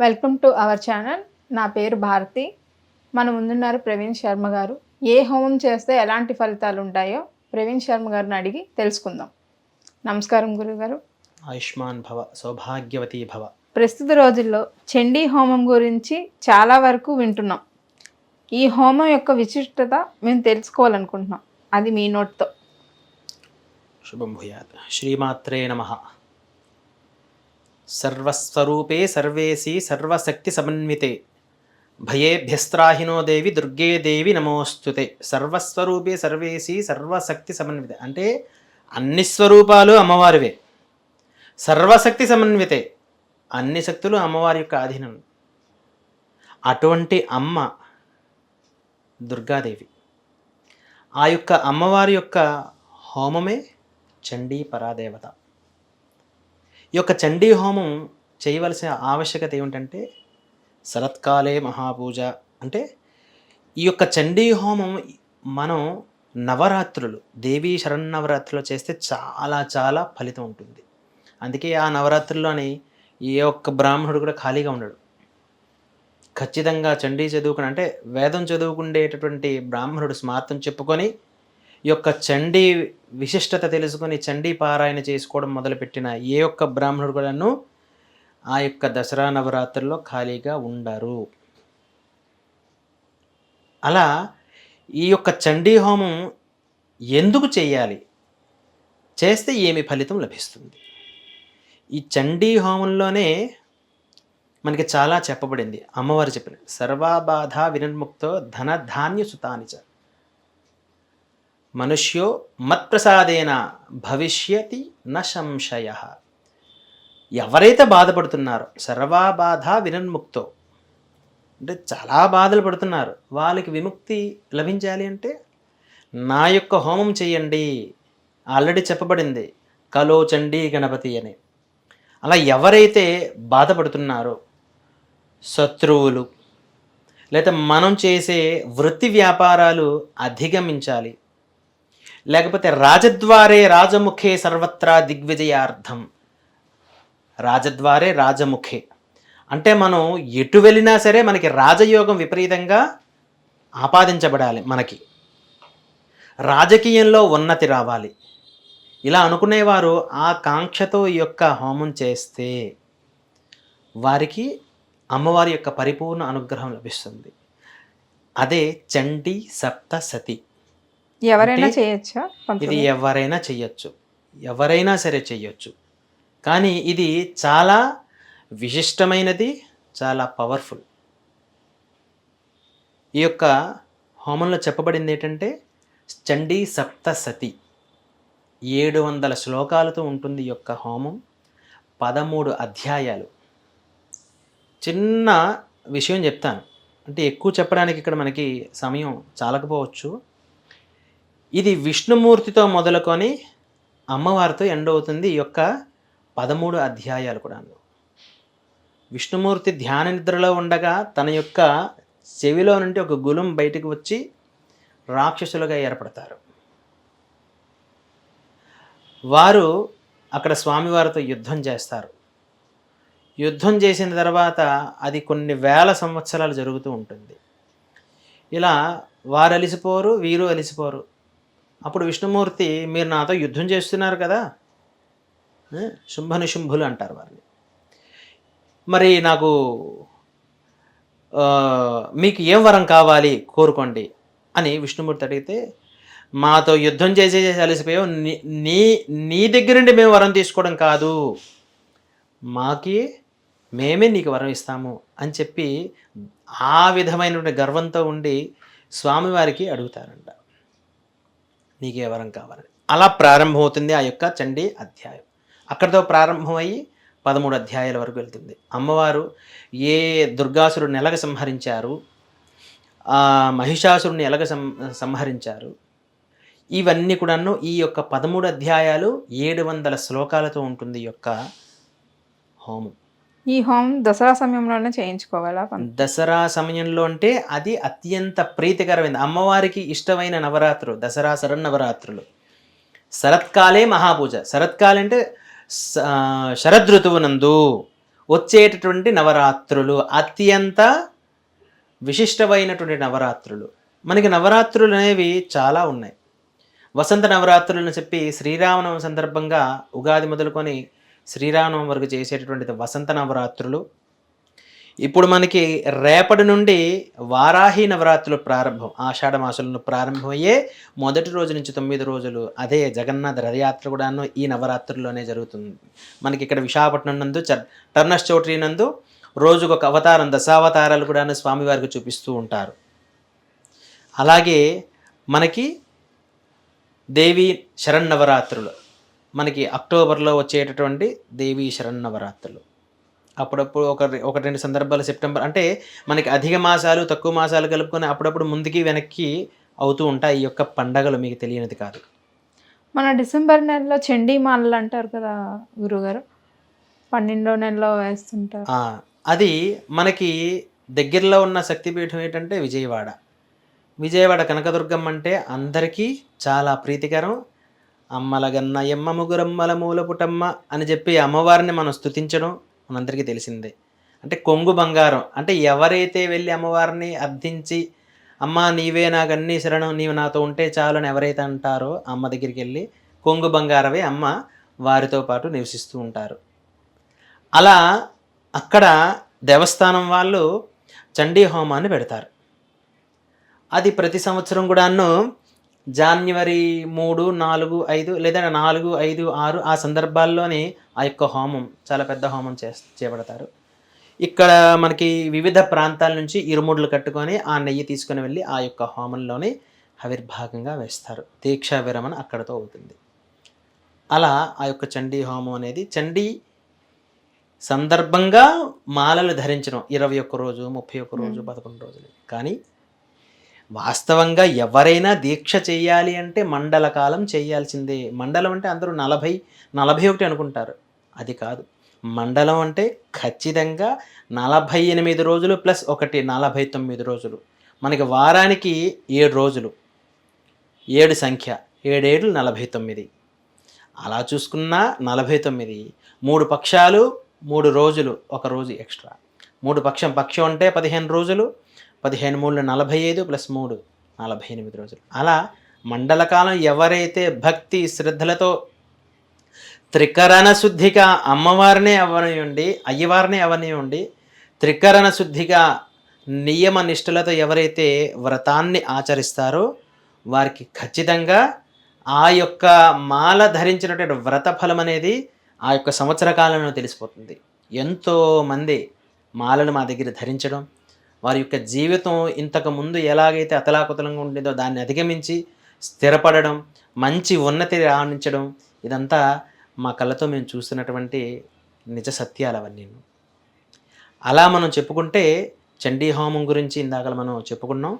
Welcome to our channel. నా పేరు భారతి. మన ముందున్నారు ప్రవీణ్ శర్మ గారు. ఏ హోమం చేస్తే ఎలాంటి ఫలితాలు ఉంటాయో ప్రవీణ్ శర్మ గారిని అడిగి తెలుసుకుందాం. నమస్కారం గురుగారు. ఆయుష్మాన్ భవ సౌభాగ్యవతి భవ. ప్రస్తుత రోజుల్లో చండీ హోమం గురించి చాలా వరకు వింటున్నాం. ఈ హోమం యొక్క విశిష్టత మేము తెలుసుకోవాలనుకుంటున్నాం. అది మీ నోట్తో. శుభం భూయాత్. శ్రీమాత్రే నమ. సర్వస్వరూపే సర్వేసి సర్వశక్తి సమన్వితే భయేభ్యస్త్రాహినో దేవి దుర్గే దేవి నమోస్తుతే. సర్వస్వరూపే సర్వేసి సర్వశక్తి సమన్వితే అంటే అన్ని స్వరూపాలు అమ్మవారివే. సర్వశక్తి సమన్వితే అన్ని శక్తులు అమ్మవారి యొక్క ఆధీనం. అటువంటి అమ్మ దుర్గాదేవి. ఆ యొక్క అమ్మవారి యొక్క హోమమే చండీ పరాదేవత ఈ యొక్క చండీ హోమం చేయవలసిన ఆవశ్యకత ఏమిటంటే శరత్కాలే మహాపూజ. అంటే ఈ యొక్క చండీ హోమం మనం నవరాత్రులు దేవీ శరన్నవరాత్రులు చేస్తే చాలా చాలా ఫలితం ఉంటుంది. అందుకే ఆ నవరాత్రుల్లోని ఏ ఒక్క బ్రాహ్మణుడు కూడా ఖాళీగా ఉండడు. ఖచ్చితంగా చండీ చదువుకుని అంటే వేదం చదువుకుండేటటువంటి బ్రాహ్మణుడు స్మార్థం చెప్పుకొని ఈ యొక్క చండీ విశిష్టత తెలుసుకొని చండీ పారాయణ చేసుకోవడం మొదలుపెట్టిన ఏ ఒక్క బ్రాహ్మణుడు కూడాను ఆ యొక్క దసరా నవరాత్రుల్లో ఖాళీగా ఉండరు. అలా ఈ యొక్క చండీ హోమం ఎందుకు చేయాలి? చేస్తే ఏమి ఫలితం లభిస్తుంది? ఈ చండీ హోమంలోనే మనకి చాలా చెప్పబడింది. అమ్మవారు చెప్పిన సర్వాబాధ వినన్ముక్తో ధన ధాన్య సుతానిచ మనుష్యో మత్ప్రసాదేన భవిష్యతి న సంశయ. ఎవరైతే బాధపడుతున్నారో సర్వాబాధ వినన్ముక్తో అంటే చాలా బాధలు పడుతున్నారు వాళ్ళకి విముక్తి లభించాలి అంటే నా యొక్క హోమం చేయండి ఆల్రెడీ చెప్పబడింది కలో చండీ గణపతి అని. అలా ఎవరైతే బాధపడుతున్నారో శత్రువులు లేదా మనం చేసే వృత్తి వ్యాపారాలు అధిగమించాలి. లేకపోతే రాజద్వారే రాజముఖే సర్వత్రా దిగ్విజయార్థం. రాజద్వారే రాజముఖే. అంటే మనం ఎటు వెళ్ళినా సరే మనకి రాజయోగం విపరీతంగా ఆపాదించబడాలి మనకి. రాజకీయంలో ఉన్నతి రావాలి. ఇలా అనుకునేవారు ఆ కాంక్షతో ఈ యొక్క హోమం చేస్తే వారికి అమ్మవారి యొక్క పరిపూర్ణ అనుగ్రహం లభిస్తుంది. అదే చండీ సప్త సతి ఎవరైనా చేయొచ్చా? ఇది? ఎవరైనా చెయ్యొచ్చు. ఎవరైనా సరే చెయ్యొచ్చు. కానీ ఇది చాలా విశిష్టమైనది చాలా పవర్ఫుల్. ఈ యొక్క హోమంలో చెప్పబడింది ఏంటంటే చండీ సప్త సతి. ఏడు వందల శ్లోకాలతో ఉంటుంది ఈ యొక్క హోమం. పదమూడు అధ్యాయాలు. చిన్న విషయం చెప్తాను. అంటే ఎక్కువ చెప్పడానికి ఇక్కడ మనకి సమయం చాలకపోవచ్చు. ఇది విష్ణుమూర్తితో మొదలుకొని అమ్మవారితో ఎండ్ అవుతుంది ఈ యొక్క పదమూడు అధ్యాయాలు కూడా విష్ణుమూర్తి ధ్యాన నిద్రలో ఉండగా తన యొక్క చెవిలో నుండి ఒక గులం బయటకు వచ్చి రాక్షసులుగా ఏర్పడతారు. వారు అక్కడ స్వామివారితో యుద్ధం చేస్తారు. యుద్ధం చేసిన తర్వాత అది కొన్ని వేల సంవత్సరాలు జరుగుతూ ఉంటుంది. ఇలా వారు అలిసిపోరు వీరు అలిసిపోరు. అప్పుడు విష్ణుమూర్తి మీరు నాతో యుద్ధం చేస్తున్నారు కదా? శుంభనిశుంభులు అంటారు వారిని. మరి నాకు మీకు ఏం వరం కావాలి కోరుకోండి అని విష్ణుమూర్తి అడిగితే మాతో యుద్ధం చేసే అలసిపోయావు. నీ- నీ నీ దగ్గర నుండి మేము వరం తీసుకోవడం కాదు. మాకి మేమే నీకు వరం ఇస్తాము అని చెప్పి ఆ విధమైనటువంటి గర్వంతో ఉండి స్వామివారికి అడుగుతారంట. నీకే వరం కావాలని. అలా ప్రారంభమవుతుంది ఆ యొక్క చండీ అధ్యాయం. అక్కడితో ప్రారంభమయ్యి పదమూడు అధ్యాయాల వరకు వెళ్తుంది. అమ్మవారు ఏ దుర్గాసురుడిని ఎలాగ సంహరించారు? ఆ మహిషాసురుని ఎలాగ సం సంహరించారు? ఇవన్నీ కూడాను ఈ యొక్క పదమూడు అధ్యాయాలు ఏడు వందల శ్లోకాలతో ఉంటుంది ఈ యొక్క హోమం. ఈ హోమం దసరా సమయంలోనే చేయించుకోవాలా? దసరా సమయంలో అంటే అది అత్యంత ప్రీతికరమైనది అమ్మవారికి ఇష్టమైన నవరాత్రులు దసరా శరన్నవరాత్రులు శరత్కాలే మహాపూజ. శరత్కాలం అంటే స- శరదృతువు నందు వచ్చేటటువంటి నవరాత్రులు. అత్యంత విశిష్టమైనటువంటి నవరాత్రులు. మనకి నవరాత్రులు అనేవి చాలా ఉన్నాయి. వసంత నవరాత్రులను చెప్పి శ్రీరామనవమి సందర్భంగా ఉగాది మొదలుకొని శ్రీరామనవమి వరకు చేసేటటువంటిది వసంత నవరాత్రులు. ఇప్పుడు మనకి రేపటి నుండి వారాహి నవరాత్రులు ప్రారంభం. ఆషాఢ మాసంలో ప్రారంభమయ్యే మొదటి రోజు నుంచి తొమ్మిది రోజులు అదే జగన్నాథ రథయాత్ర కూడాను ఈ నవరాత్రుల్లోనే జరుగుతుంది. మనకి ఇక్కడ విశాఖపట్నం నందు చ- టర్నస్ చౌట్రీ నందు రోజుకొక అవతారం దశావతారాలు కూడాను స్వామివారికి చూపిస్తూ ఉంటారు. అలాగే మనకి దేవి శరణ్ నవరాత్రులు మనకి అక్టోబర్లో వచ్చేటటువంటి దేవి శరన్నవరాత్రులు. అప్పుడప్పుడు ఒక ఒక రెండు సందర్భాలు సెప్టెంబర్ అంటే మనకి అధిక మాసాలు తక్కువ మాసాలు కలుపుకొని అప్పుడప్పుడు ముందుకి వెనక్కి అవుతూ ఉంటాయి ఈ యొక్క పండగలు మీకు తెలియనిది కాదు. మన డిసెంబర్ నెలలో చండీ మాలలు అంటారు కదా గురుగారు? పన్నెండో నెలలో వేస్తుంటారు. అది మనకి దగ్గరలో ఉన్న శక్తిపీఠం ఏంటంటే విజయవాడ. విజయవాడ కనకదుర్గమ్మ అంటే అందరికీ చాలా ప్రీతికరం అమ్మలగన్న ఎమ్మ ముగురమ్మల మూలపుటమ్మ అని చెప్పి అమ్మవారిని మనం స్తుతించడం మనందరికీ తెలిసిందే. అంటే కొంగు బంగారం. అంటే ఎవరైతే వెళ్ళి అమ్మవారిని అర్థించి అమ్మ నీవే నాకన్నీ శరణం నీవు నాతో ఉంటే చాలు అని ఎవరైతే అంటారో అమ్మ దగ్గరికి వెళ్ళి కొంగు బంగారమే అమ్మ వారితో పాటు నివసిస్తూ ఉంటారు. అలా అక్కడ దేవస్థానం వాళ్ళు చండీ హోమాన్ని పెడతారు. అది ప్రతి సంవత్సరం కూడాను జాన్వరి మూడు నాలుగు ఐదు లేదా నాలుగు ఐదు ఆరు ఆ సందర్భాల్లోనే ఆ యొక్క హోమం చాలా పెద్ద హోమం చే చేపడతారు ఇక్కడ మనకి వివిధ ప్రాంతాల నుంచి ఇరుముడులు కట్టుకొని ఆ నెయ్యి తీసుకొని వెళ్ళి ఆ యొక్క హోమంలోనే ఆవిర్భాగంగా వేస్తారు. దీక్షా విరమణ అక్కడతో అవుతుంది. అలా ఆ యొక్క చండీ హోమం అనేది చండీ సందర్భంగా మాలలు ధరించడం ఇరవై ఒక్క రోజు ముప్పై ఒక్క రోజు పదకొండు రోజులు. కానీ వాస్తవంగా ఎవరైనా దీక్ష చేయాలి అంటే మండల కాలం చేయాల్సిందే. మండలం అంటే అందరూ నలభై నలభై ఒకటి అనుకుంటారు. అది కాదు. మండలం అంటే ఖచ్చితంగా నలభై ఎనిమిది రోజులు ప్లస్ ఒకటి నలభై తొమ్మిది రోజులు. మనకి వారానికి ఏడు రోజులు. ఏడు సంఖ్య. ఏడేళ్ళు నలభై తొమ్మిది. అలా చూసుకున్నా నలభై తొమ్మిది. మూడు పక్షాలు మూడు రోజులు ఒక రోజు ఎక్స్ట్రా. మూడు పక్షం పక్షం అంటే పదిహేను రోజులు. పదిహేను మూడు నలభై ఐదు ప్లస్ మూడు నలభై ఎనిమిది రోజులు. అలా మండలకాలం ఎవరైతే భక్తి శ్రద్ధలతో త్రికరణ శుద్ధిగా అమ్మవారినే అవనివ్వండి అయ్యవారినే అవనివ్వండి త్రికరణ శుద్ధిగా నియమ నిష్ఠలతో ఎవరైతే వ్రతాన్ని ఆచరిస్తారో వారికి ఖచ్చితంగా ఆ యొక్క మాల ధరించినటువంటి వ్రత ఫలం అనేది ఆ యొక్క సంవత్సర కాలంలో తెలిసిపోతుంది. ఎంతోమంది మాలను మా దగ్గర ధరించడం వారి యొక్క జీవితం ఇంతకు ముందు ఎలాగైతే అతలాకుతలంగా ఉండేదో దాన్ని అధిగమించి స్థిరపడడం మంచి ఉన్నతి రాణించడం ఇదంతా మా కళ్ళతో మేము చూస్తున్నటువంటి నిజ సత్యాలు అవన్నీ అలా మనం చెప్పుకుంటే చండీ హోమం గురించి ఇందాక మనం చెప్పుకున్నాం.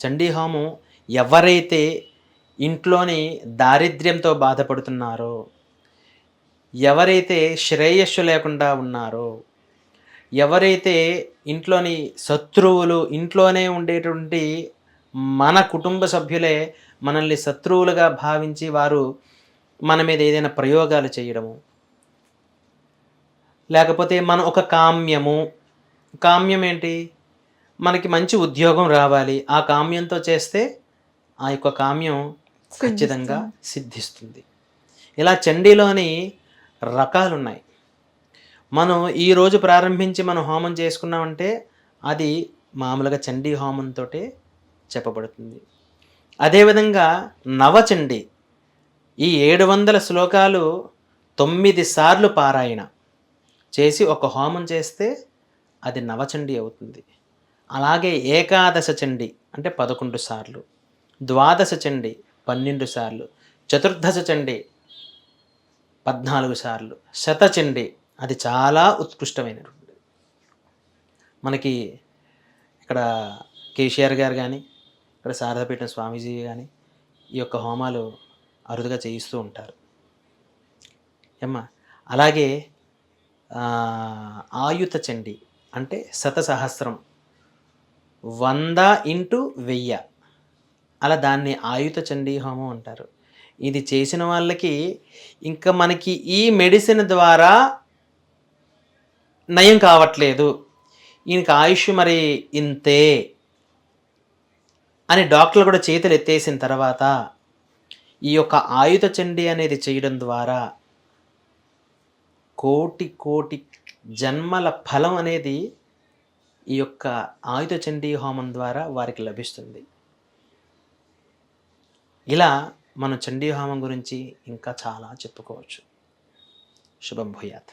చండీ హోమం ఎవరైతే ఇంట్లోని దారిద్ర్యంతో బాధపడుతున్నారో ఎవరైతే శ్రేయస్సు లేకుండా ఉన్నారో ఎవరైతే ఇంట్లోని శత్రువులు ఇంట్లోనే ఉండేటువంటి మన కుటుంబ సభ్యులే మనల్ని శత్రువులుగా భావించి వారు మన మీద ఏదైనా ప్రయోగాలు చేయడము. లేకపోతే మన ఒక కామ్యము. కామ్యం ఏంటి? మనకి మంచి ఉద్యోగం రావాలి. ఆ కామ్యంతో చేస్తే ఆ యొక్క కామ్యం ఖచ్చితంగా సిద్ధిస్తుంది. ఇలా చండీలోని రకాలు ఉన్నాయి మనం ఈరోజు ప్రారంభించి మనం హోమం చేసుకున్నామంటే అది మామూలుగా చండీ హోమంతో చెప్పబడుతుంది. అదేవిధంగా నవచండి ఈ ఏడు వందల శ్లోకాలు తొమ్మిది సార్లు పారాయణ చేసి ఒక హోమం చేస్తే అది నవచండి అవుతుంది. అలాగే ఏకాదశ చండి అంటే పదకొండు సార్లు ద్వాదశ చండి పన్నెండు సార్లు చతుర్దశ చండి పద్నాలుగు సార్లు శతచండి అది చాలా ఉత్కృష్టమైనటువంటిది. మనకి ఇక్కడ కేసీఆర్ గారు కానీ ఇక్కడ శారదాపీఠం స్వామీజీ కానీ ఈ యొక్క హోమాలు అరుదుగా చేయిస్తూ ఉంటారు. ఏమ్మా? అలాగే ఆయుత చండి అంటే శత సహస్రం. వంద ఇంటూ వెయ్య. అలా దాన్ని ఆయుత చండీ హోమం అంటారు. ఇది చేసిన వాళ్ళకి ఇంకా మనకి ఈ మెడిసిన్ ద్వారా నయం కావట్లేదు. ఈయనకి ఆయుష్ మరి ఇంతే అని డాక్టర్లు కూడా చేతులు ఎత్తేసిన తర్వాత ఈ యొక్క ఆయుధ చండీ అనేది చేయడం ద్వారా కోటి కోటి జన్మల ఫలం అనేది ఈ యొక్క ఆయుధ చండీ హోమం ద్వారా వారికి లభిస్తుంది. ఇలా మనం చండీ హోమం గురించి ఇంకా చాలా చెప్పుకోవచ్చు. శుభం భూయాత్.